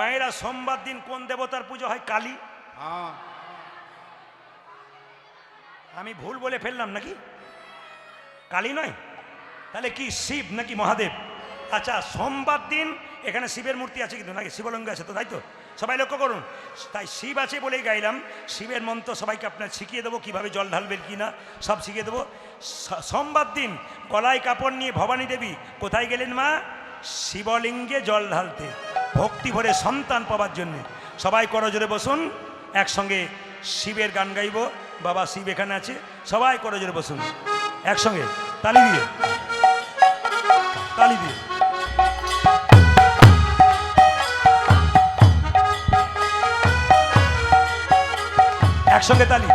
মায়েরা সোমবার দিন কোন দেবতার পুজো হয়? কালী? হ্যাঁ। আমি ভুল বলে ফেললাম নাকি? কালী নয়? তাহলে কি শিব নাকি মহাদেব? আচ্ছা সোমবার দিন এখানে শিবের মূর্তি আছে কিন্তু নাকি? শিবলিঙ্গ আছে তো তাই তো? সবাই লক্ষ্য করুন। তাই শিব আছে বলেই গাইলাম। শিবের মন্ত্র সবাইকে আপনার শিখিয়ে দেবো কীভাবে জল ঢালবেন কি না সব শিখিয়ে দেবো। সোমবার দিন গলায় কাপড় নিয়ে ভবানী দেবী কোথায় গেলেন মা? শিবলিঙ্গে জল ঢালতে। ভক্তি ভরে সন্তান পাওয়ার জন্য। সবাই করজোরে বসুন, একসঙ্গে শিবের গান গাইব, বাবা শিব এখানে আছে, সবাই করজোরে বসুন, একসঙ্গে, তালি দিয়ে তালি দিয়ে। একসঙ্গে তালি।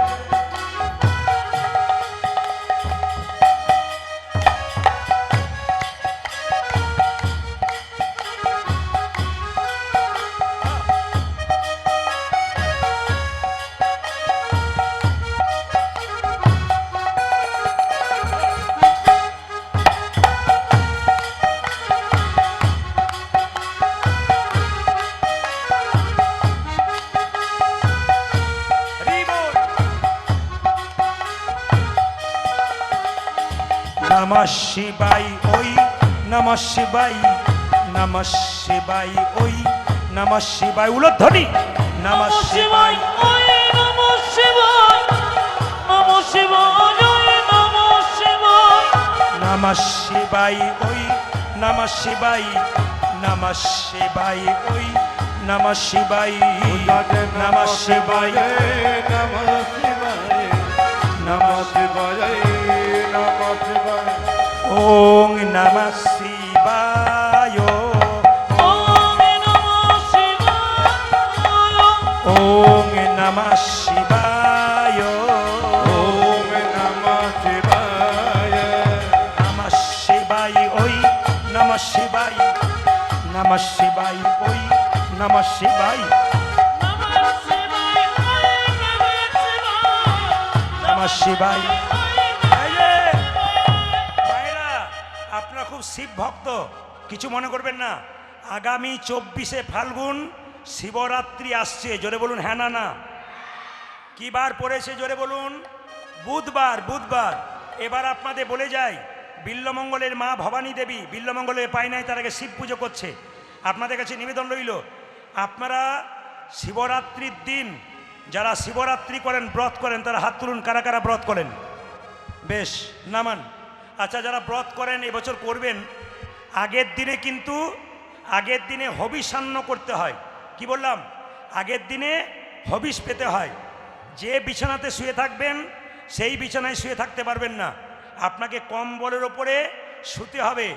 শিবাই ওই নমঃ শিবাই নমঃ শিবাই ওই নমঃ শিবাই উলধ্বনি নমঃ শিবাই ওই নমঃ শিবায় নমঃ শিবায় ওই নমঃ শিবায় নমঃ শিবাই ওই নমঃ শিবাই নমঃ শিবাই ওই নমঃ শিবাই নমঃ শিবাই নমঃ শিবায় নমঃ শিবায় নমঃ শিবায় ওং নমঃ শিবায় ওম নমঃ শিবায় ওং নমঃ শিবায় ওম নমঃ শিবায় নমঃ শিবাই ওই নমঃ শিবাই নমঃ শিবাই ওই নমঃ শিবাই নমঃ শিবায় নমঃ শিবায় খুব শিব ভক্ত, কিছু মনে করবেন না। আগামী চব্বিশে ফাল্গুন শিবরাত্রি আসছে, জোরে বলুন হ্যাঁ না না। কি বার পড়েছে জোরে বলুন? বুধবার বুধবার। এবার আপনাদের বলে যাই, বিল্লমঙ্গলের মা ভবানী দেবী বিল্লমঙ্গলের পাই নাই, তার আগে শিব পুজো করছে। আপনাদের কাছে নিবেদন রইল, আপনারা শিবরাত্রির দিন যারা শিবরাত্রি করেন, ব্রত করেন, তারা হাত তুলুন, কারা কারা ব্রত করেন? বেশ, নামান। আচ্ছা যারা ব্রত করেন, এবছর করবেন। আগের দিনে কিন্তু, আগের দিনে হবিষান্ন করতে হয়। কি বললাম? আগের দিনে হবিষ পেতে হয়। যে বিছানাতে শুয়ে থাকবেন, সেই বিছানায় শুয়ে থাকতে পারবেন না। আপনাকে কম্বলের ওপরে শুতে হবে,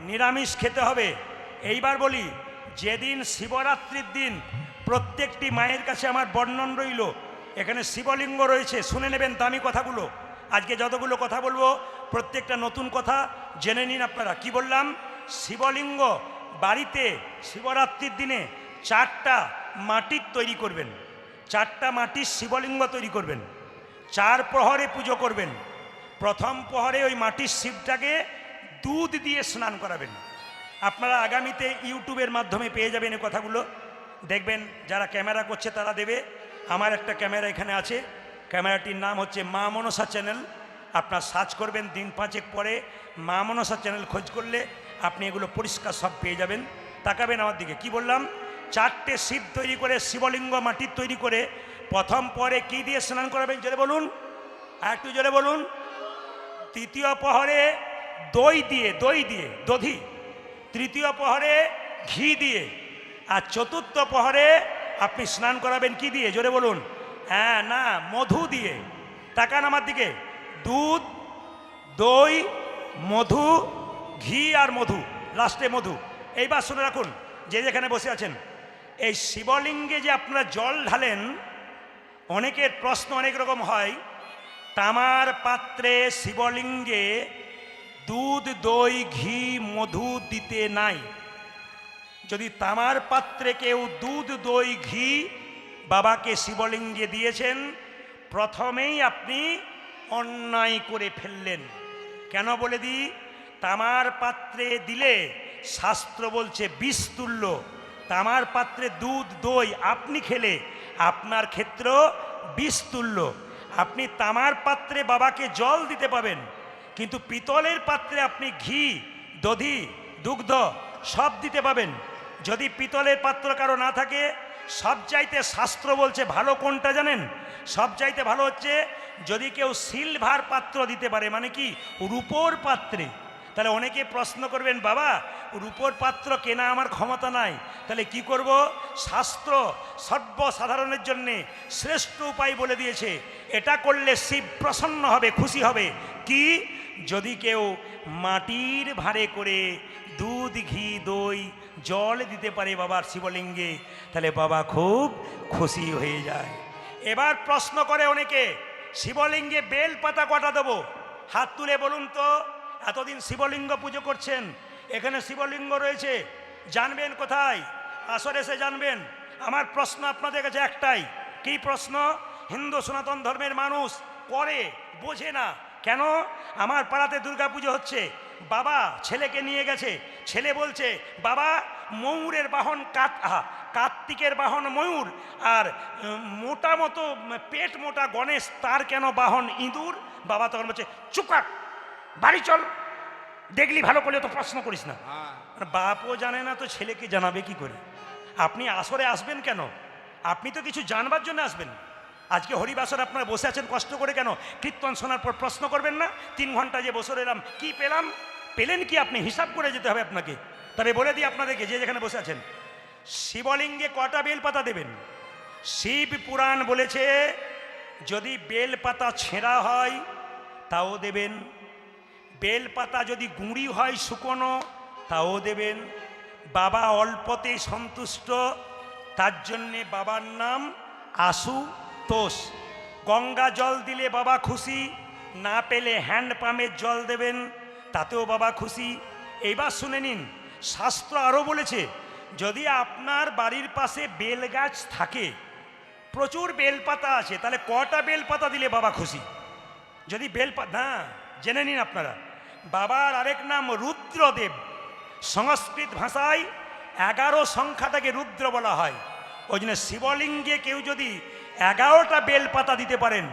নিরামিষ খেতে হবে। এইবার বলি, যেদিন শিবরাত্রির দিন প্রত্যেকটি মায়ের কাছে আমার বর্ণন রইল, এখানে শিবলিঙ্গ রয়েছে, শুনে নেবেন দামি কথাগুলো। আজকে যতগুলো কথা বলব প্রত্যেকটা নতুন কথা জেনে নিন আপনারা। কি বললাম? শিবলিঙ্গ বাড়িতে শিবরাত্রির দিনে চারটা মাটির তৈরি করবেন। চারটা মাটির শিবলিঙ্গ তৈরি করবেন। চার প্রহরে পুজো করবেন। প্রথম প্রহরে ওই মাটির শিবটাকে দুধ দিয়ে স্নান করাবেন। আপনারা আগামীতে ইউটিউবের মাধ্যমে পেয়ে যাবেন এই কথাগুলো। দেখবেন যারা ক্যামেরা করছে তারা দেবে। আমার একটা ক্যামেরা এখানে আছে। ক্যামেরাটির নাম হচ্ছে মা মনসা চ্যানেল। আপনার সার্চ করবেন দিন পাঁচেক পরে মা মনসা চ্যানেল খোঁজ করলে আপনি এগুলো পরিষ্কার সব পেয়ে যাবেন। তাকাবেন আমার দিকে, কি বললাম? চারটে শিব তৈরি করে, শিবলিঙ্গ মাটির তৈরি করে প্রথম পরে কি দিয়ে স্নান করাবেন জোরে বলুন? আর একটু জোরে বলুন। তৃতীয় প্রহরে দই দিয়ে দই দিয়ে, দধি। তৃতীয় প্রহরে ঘি দিয়ে। আর চতুর্থ প্রহরে আপনি স্নান করাবেন কি দিয়ে? জোরে বলুন। হ্যাঁ না, মধু দিয়ে। তাকান আমার দিকে। দুধ, দই, মধু, ঘি আর মধু, লাস্টে মধু। এইবার শুনে রাখুন, যে যেখানে বসে আছেন। এই শিবলিঙ্গে যে আপনারা জল ঢালেন, অনেকের প্রশ্ন অনেক রকম হয়। তামার পাত্রে শিবলিঙ্গে দুধ, দই, ঘি, মধু দিতে নাই। যদি তামার পাত্রে কেউ দুধ, দই, ঘি বাবাকে শিবলিঙ্গে দিয়েছেন, প্রথমেই আপনি অন্যায় করে ফেললেন। কেন বলে দিই? তামার পাত্রে দিলে শাস্ত্র বলছে বিষ তুল্য তামার পাত্রে দুধ, দই আপনি খেলে আপনার ক্ষেত্র বিষ তুল্য আপনি তামার পাত্রে বাবাকে জল দিতে পাবেন, কিন্তু পিতলের পাত্রে আপনি ঘি, দধি, দুগ্ধ সব দিতে পাবেন। যদি পিতলের পাত্র কারও না থাকে সব চাইতে শাস্ত্র বলছে ভালো কোনটা জানেন? সব চাইতে ভালো হচ্ছে যদি কেউ সিলভার পাত্র দিতে পারে মানে কি? রূপোর পাত্রে। তাহলে অনেকে প্রশ্ন করবেন, বাবা, রূপোর পাত্র কেনা আমার ক্ষমতা নাই। তাহলে কি করব? শাস্ত্র সর্বসাধারণের জন্যে শ্রেষ্ঠ উপায় বলে দিয়েছে, এটা করলে শিব প্রসন্ন হবে, খুশি হবে। কি? যদি কেউ মাটির ভাঁড়ে করে দুধ, ঘি, দই, জল দিতে পারে বাবার শিবলিঙ্গে, তাহলে বাবা খুব খুশি হয়ে যায়। এবার প্রশ্ন করে অনেকে শিবলিঙ্গে বেল পাতা কটা দেবো? হাত তুলে বলুন তো এতদিন শিবলিঙ্গ পুজো করছেন এখানে শিবলিঙ্গ রয়েছে জানবেন কোথায়? আসর এসে জানবেন। আমার প্রশ্ন আপনাদের কাছে একটাই কি প্রশ্ন? হিন্দু সনাতন ধর্মের মানুষ করে বোঝে না। কেন? আমার পাড়াতে দুর্গা পুজো হচ্ছে। বাবা ছেলেকে নিয়ে গেছে। ছেলে বলছে বাবা ময়ূরের বাহন কাত আহা, কার্তিকের বাহন ময়ূর আর মোটা মতো পেট মোটা গণেশ তার কেন বাহন ইঁদুর? বাবা তখন বলছে চুকাক বাড়ি চল দেখলি ভালো করলে তো প্রশ্ন করিস না। হ্যাঁ। আর বাপও জানে না তো ছেলেকে জানাবে কি করে। আপনি আসরে আসবেন কেন? আপনি তো কিছু জানবার জন্য আসবেন। আজকে হরিবাসর আপনারা বসে আছেন কষ্ট করে কেন? কীর্তন শোনার পর প্রশ্ন করবেন না? তিন ঘণ্টা যে বসে এলাম কি পেলাম? পেলেন কি আপনি? হিসাব করে যেতে হবে আপনাকে। তবে বলে দিই আপনাদেরকে যে যেখানে বসে আছেন। শিবলিঙ্গে কটা বেলপাতা দেবেন? শিব পুরাণ বলেছে, যদি বেলপাতা ছেঁড়া হয়, তাও দেবেন। বেলপাতা যদি গুঁড়ি হয় শুকনো, তাও দেবেন। বাবা অল্পতে সন্তুষ্ট, তার জন্যে বাবার নাম আশু তোষ গঙ্গা জল দিলে বাবা খুশি, না পেলে হ্যান্ড পাম্পের জল দেবেন, তাতেও বাবা খুশি। এইবার শুনে নিন, শাস্ত্র আরও বলেছে যদি আপনার বাড়ির পাশে বেল গাছ থাকে, প্রচুর বেলপাতা আছে, তাহলে কটা বেলপাতা দিলে বাবা খুশি? যদি বেলপাতা না, জেনে নিন আপনারা। বাবার আরেক নাম রুদ্রদেব। সংস্কৃত ভাষায় এগারো সংখ্যাটাকে রুদ্র বলা হয়। ওই জন্য শিবলিঙ্গে কেউ যদি এগারোটা বেলপাতা দিতে পারেন,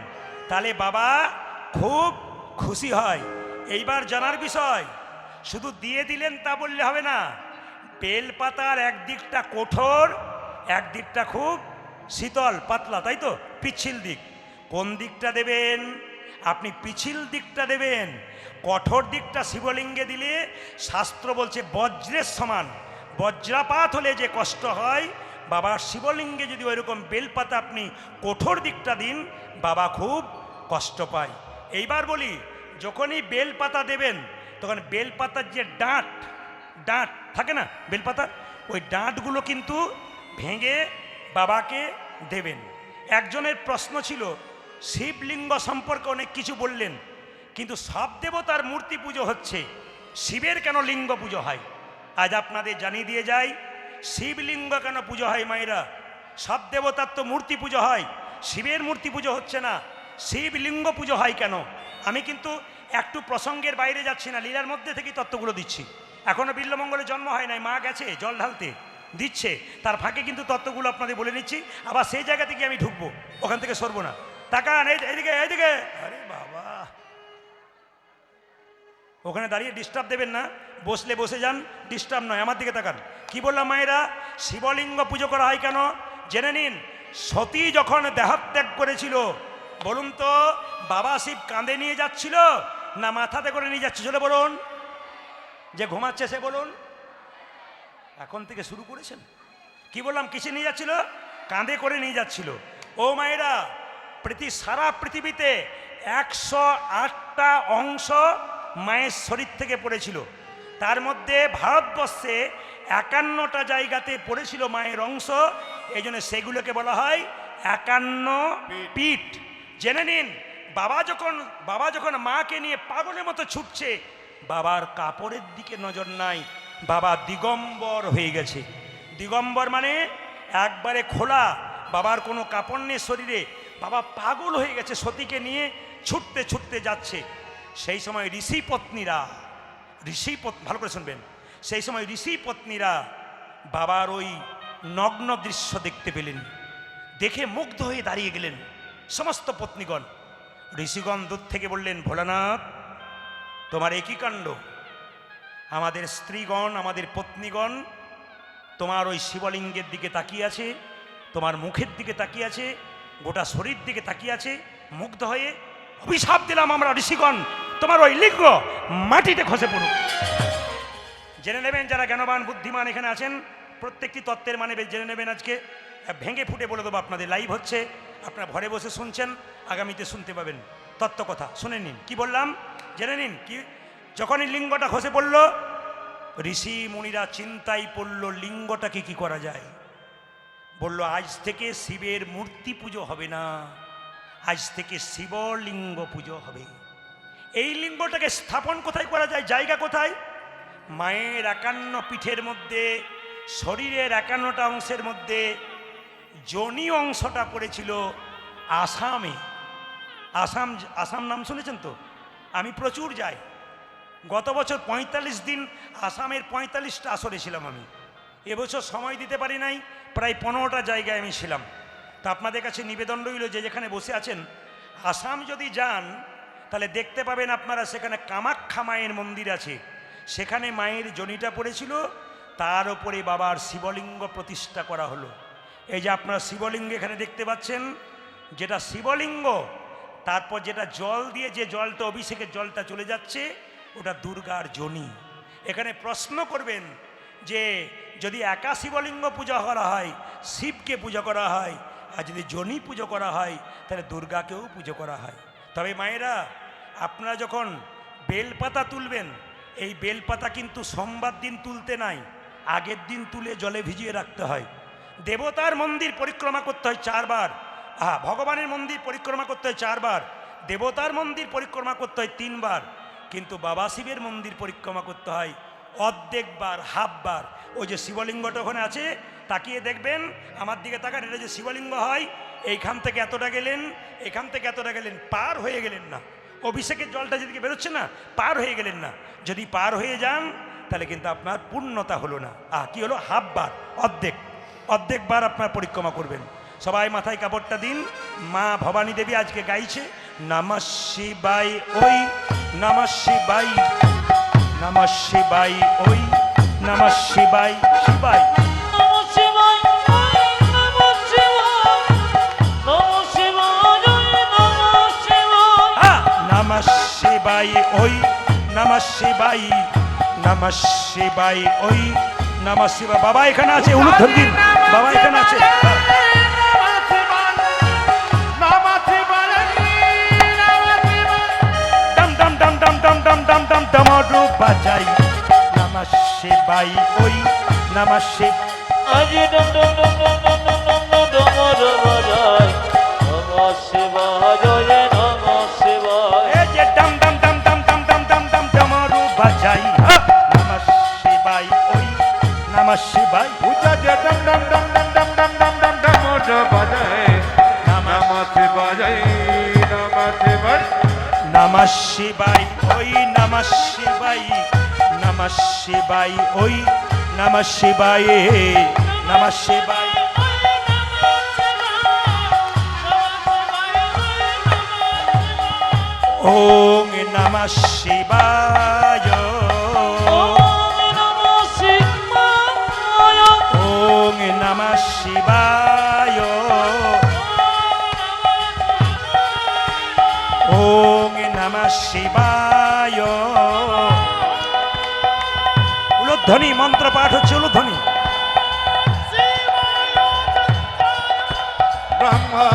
তাহলে বাবা খুব খুশি হয়। এইবার জানার বিষয়, শুধু দিয়ে দিলেন তা বললে হবে না। বেলপাতার একদিকটা কঠোর, একদিকটা খুব শীতল, পাতলা, তাই তো? পিছিল দিক। কোন দিকটা দেবেন? আপনি পিছিল দিকটা দেবেন। কঠোর দিকটা শিবলিঙ্গে দিলে শাস্ত্র বলছে বজ্রের সমান। বজ্রাপাত হলে যে কষ্ট হয় বাবার শিবলিঙ্গে যদি ওইরকম বেলপাতা আপনি কঠোর দিকটা দিন, বাবা খুব কষ্ট পায়। এইবার বলি, যখনই বেলপাতা দেবেন, তখন বেলপাতার যে ডাঁট ডাঁট, থাকে না? বেলপাতা? ওই ডাঁটগুলো কিন্তু ভেঙে বাবাকে দেবেন। একজনের প্রশ্ন ছিল, শিবলিঙ্গ সম্পর্কে অনেক কিছু বললেন, কিন্তু সব দেবতার মূর্তি পুজো হচ্ছে। শিবের কেন লিঙ্গ পুজো হয়? আজ আপনাদের জানিয়ে দিয়ে যাই, শিবলিঙ্গ কেন পুজো হয় মায়েরা? সব দেবতার তো মূর্তি পুজো হয়, শিবের মূর্তি পুজো হচ্ছে না। শিবলিঙ্গ পুজো হয় কেন? আমি কিন্তু একটু প্রসঙ্গের বাইরে যাচ্ছি না, লীলার মধ্যে থেকেই তত্ত্বগুলো দিচ্ছি। এখনও বিল্লমঙ্গলে জন্ম হয় নাই, মা গেছে, জল ঢালতে, দিচ্ছে, তার ফাঁকে কিন্তু তত্ত্বগুলো আপনাদের বলে নিচ্ছি, আবার সেই জায়গা থেকে আমি ঢুকবো, ওখান থেকে সরবো না। তাকান এইদিকে এইদিকে। আরে বাবা। ওখানে দাঁড়িয়ে ডিস্টার্ব দেবেন না, বসলে বসে যান ডিস্টার্ব নয়, আমার দিকে তাকান। কি বললাম মায়েরা? শিবলিঙ্গ পুজো করা হয় কেন? জেনে নিন, সতী যখন দেহত্যাগ করেছিল, বলুন তো, বাবা শিব কাঁধে নিয়ে যাচ্ছিল, না মাথাতে করে নিয়ে যাচ্ছিল বলুন। যে ঘুমাচ্ছে সে বলুন এখন থেকে শুরু করেছেন? কি বললাম কিসে নিয়ে যাচ্ছিল? কাঁধে করে নিয়ে যাচ্ছিল। ও মায়েরা পৃথি সারা পৃথিবীতে একশো আটটা অংশ মায়ের শরীর থেকে পড়েছিল। তার মধ্যে ভারতবর্ষে একান্নটা জায়গাতে পড়েছিল মায়ের অংশ এই জন্য সেগুলোকে বলা হয় একান্ন পিঠ। জেনে নিন বাবা যখন বাবা যখন মাকে নিয়ে পাগলের মতো ছুটছে বাবার কাপড়ের দিকে নজর নাই, বাবা দিগম্বর হয়ে গেছে। দিগম্বর মানে একবারে খোলা, বাবার কোনো কাপড় নেই শরীরে, বাবা পাগল হয়ে গেছে সতীকে নিয়ে ছুটতে ছুটতে যাচ্ছে। সেই সময় ঋষি পত্নীরা, ঋষি ভালো করে শুনবেন। সেই সময় ঋষি পত্নীরা বাবার ওই নগ্ন দৃশ্য দেখতে পেলেন। দেখে মুগ্ধ হয়ে দাঁড়িয়ে গেলেন সমস্ত পত্নীগণ। ঋষিগণ দূর থেকে বললেন, ভোলানাথ তোমার একই কাণ্ড। আমাদের স্ত্রীগণ, আমাদের পত্নীগণ, তোমার ওই শিবলিঙ্গের দিকে তাকিয়ে আছে, তোমার মুখের দিকে তাকিয়ে আছে, গোটা শরীর দিকে তাকিয়ে আছে, মুগ্ধ হয়ে অভিশাপ দিলাম আমরা ঋষিগণ, তোমার ওই লিঙ্গ মাটিতে খসে পড়ুক। জেনে নেবেন যারা জ্ঞানবান, বুদ্ধিমান এখানে আছেন, প্রত্যেকটি তত্ত্বের মানে জেনে নেবেন আজকে। ভেঙে ফুটে বলে দেবো, আপনাদের লাইভ হচ্ছে, আপনারা ঘরে বসে শুনছেন, আগামীতে শুনতে পাবেন। তত্ত্ব কথা, শুনে নিন। কি বললাম? জেনে নিন, কি? যখনই লিঙ্গটা খসে পড়ল, ঋষি মুনিরা চিন্তায় পড়ল লিঙ্গটাকে কি করা যায়? বলল, আজ থেকে শিবের মূর্তি পুজো হবে না। আজ থেকে শিবলিঙ্গ পুজো হবে। এই লিঙ্গটাকে স্থাপন কোথায় করা যায়? জায়গা কোথায়? মায়ের একান্ন পিঠের মধ্যে, শরীরের একান্নটা অংশের মধ্যে, জনি অংশটা পড়েছিল আসামে। আসাম আসাম নাম শুনেছেন তো? আমি প্রচুর যাই। গত বছর পঁয়তাল্লিশ দিন আসামের পঁয়তাল্লিশটা আসরে ছিলাম আমি। এবছর সময় দিতে পারি নাই, প্রায় পনেরোটা জায়গায় আমি ছিলাম। তা আপনাদের কাছে নিবেদন রইল যে যেখানে বসে আছেন, আসাম যদি যান, তাহলে দেখতে পাবেন আপনারা সেখানে কামাখ্যা মায়ের মন্দির আছে। সেখানে মায়ের জনিটা পড়েছিল, তার উপরে বাবার শিবলিঙ্গ প্রতিষ্ঠা করা হলো। এই যে আপনারা শিবলিঙ্গ এখানে দেখতে পাচ্ছেন, যেটা শিবলিঙ্গ তারপর যেটা জল দিয়ে যে জলটা, অভিষেকের জলটা চলে যাচ্ছে, ওটা দুর্গার জনি। এখানে প্রশ্ন করবেন যে যদি একা শিবলিঙ্গ পূজা করা হয়, শিবকে পূজা করা হয়, আর যদি জনি পুজো করা হয়, তাহলে দুর্গাকেও পুজো করা হয়। তবে মায়েরা, আপনারা যখন বেলপাতা তুলবেন, এই বেলপাতা কিন্তু সোমবার দিন তুলতে নাই, আগের দিন তুলে জলে ভিজিয়ে রাখতে হয়। দেবতার মন্দির পরিক্রমা করতে হয় চারবার। হ্যাঁ ভগবানের মন্দির পরিক্রমা করতে হয় চারবার, দেবতার মন্দির পরিক্রমা করতে হয় তিনবার, কিন্তু বাবা শিবের মন্দির পরিক্রমা করতে হয় অর্ধেকবার, হাফবার। ওই যে শিবলিঙ্গটা ওখানে আছে, তাকিয়ে দেখবেন, আমার দিকে তাকান, এটা যে শিবলিঙ্গ হয়, এইখান থেকে এতটা গেলেন, এখান থেকে এতটা গেলেন, পার হয়ে গেলেন না। অভিষেকের জলটা যেদিকে বেরোচ্ছে না, পার হয়ে গেলেন না। যদি পার হয়ে যান, তাহলে কিন্তু আপনার পূর্ণতা হলো না। আহ, কি হলো? হাফবার, অর্ধেক। অর্ধেকবার আপনার পরিক্রমা করবেন। সবাই মাথায় কাপড়টা দিন। মা ভবানী দেবী আজকে গাইছে নমঃ শিবাই ওই নমঃ শিবাই নমঃ শিবাই ওই নমঃ শিবাই শিবাই নমঃ হ্যাঁ শিবাই ওই নমঃ শিবাই নমঃ শিবাই ওই নমঃ শিবাই বাবা এখানে আছে অনুধ্বর দিন। বাবা এখানে আছে। ডম ডম ডম ডম ডমরু বাজাই নমঃ শিবাই ওই নমঃ শিব আজ ডম ডম ডম ডম ডম ডম ডম ডম ডমর বাজায় নমঃ শিবায় নমঃ শিবায় এ যে ডম ডম ডম ডম ডম ডম ডম ডম ডমরু বাজাই হ্যাঁ। নমঃ শিবাই ওই নমঃ শিবাই উঁচা যে ডম ডম ডম ডম ডম ডম ডম ডম ডম বাজায় নমঃ নমঃ শিবায় নমঃ শিবাই, ওই নমঃ শিবাই নমঃ শিবাই, ওই নমঃ শিবাই নমঃ শিবাই। ওং নমঃ শিবায় ওং। নমঃ শিবায় ওং নমঃ শিবায়। উলুধ্বনি মন্ত্র পাঠ হচ্ছে উলুধ্বনি। ব্রহ্মা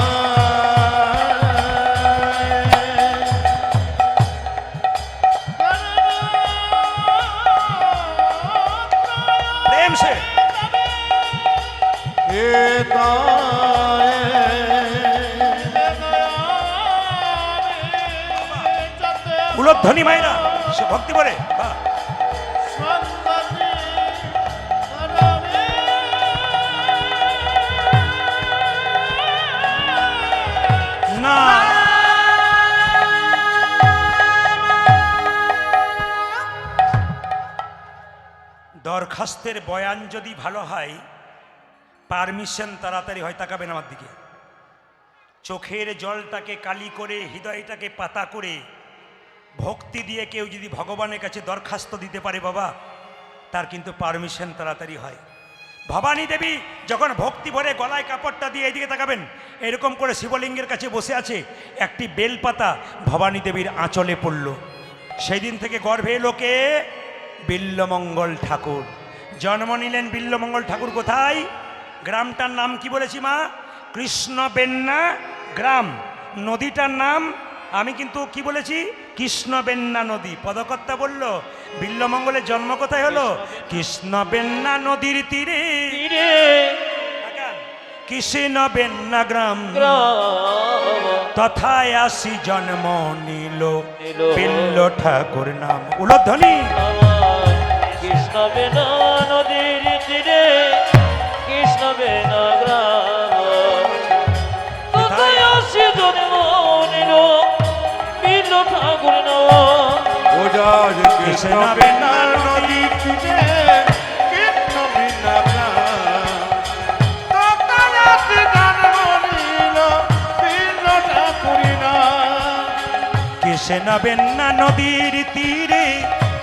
উলুধ্বনি মায়েরা, সে ভক্তি বাহ। না দরখাস্তের বয়ান যদি ভালো হয়, পারমিশন তাড়াতাড়ি হয়, তাকাবেন আমার দিকে চোখের জলটাকে কালি করে, হৃদয়টাকে পাতা করে ভক্তি দিয়ে কেউ যদি ভগবানের কাছে দরখাস্ত দিতে পারে বাবা, তার কিন্তু পারমিশন তাড়াতাড়ি হয়। ভবানী দেবী যখন ভক্তি ভরে গলায় কাপড়টা দিয়ে এইদিকে তাকাবেন, এরকম করে শিবলিঙ্গের কাছে বসে আছে, একটি বেলপাতা ভবানী দেবীর আঁচলে পড়ল। সেই দিন থেকে গর্ভে লোকে বিল্লমঙ্গল ঠাকুর। জন্ম নিলেন বিল্লমঙ্গল ঠাকুর কোথায়? গ্রামটার নাম কি বলেছি মা? কৃষ্ণ বেন্না গ্রাম। নদীটার নাম আমি কিন্তু কি বলেছি? কৃষ্ণ বেন্না নদী। পদকর্তা বলল বিল্লমঙ্গলের জন্ম কোথায় হলো? কৃষ্ণ বেন্না নদীর তীরে। কৃষ্ণবেন্না কৃষ্ণ বেন্না গ্রাম। তথায় আসি জন্ম নিল। বিল্ল ঠাকুর নাম। উলধ্বনি। আমার কৃষ্ণ বেনার নদীর তীরে কৃষ্ণ বিনা কৃষ্ণ বেন্না নদীর তীরে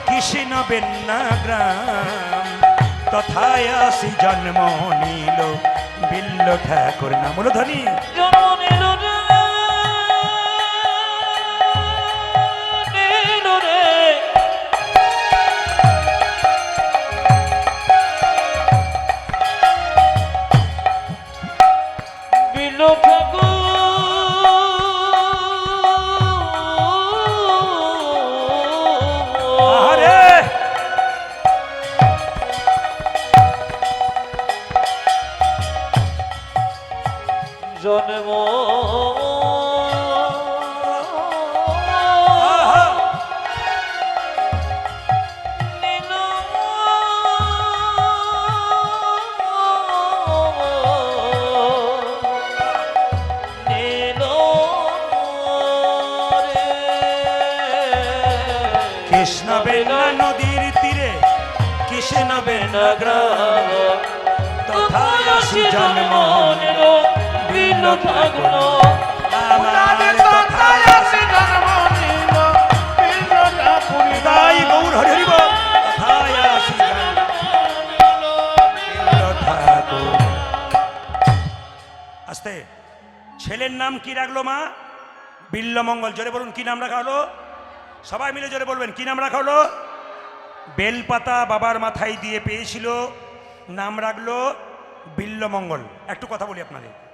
কৃষ্ণ বেন্না গ্রাম। তথায় আসি জন্ম নিল বিল্ল ঠাকুর নাম উলধ্বনি জন্ম আসি জন্ম নিল বিল আমার আসি তাই গৌর আসি। আস্তে। ছেলের নাম কি রাখল মা? বিল্লমঙ্গল। জোরে বলুন কি নাম রাখা হলো? সবাই মিলে জোরে বলবেন কি নাম রাখা হলো? বেলপাতা বাবার মাথায় দিয়ে পেয়েছিল। নাম রাখল বিল্লমঙ্গল। একটু কথা বলি আপনাদের।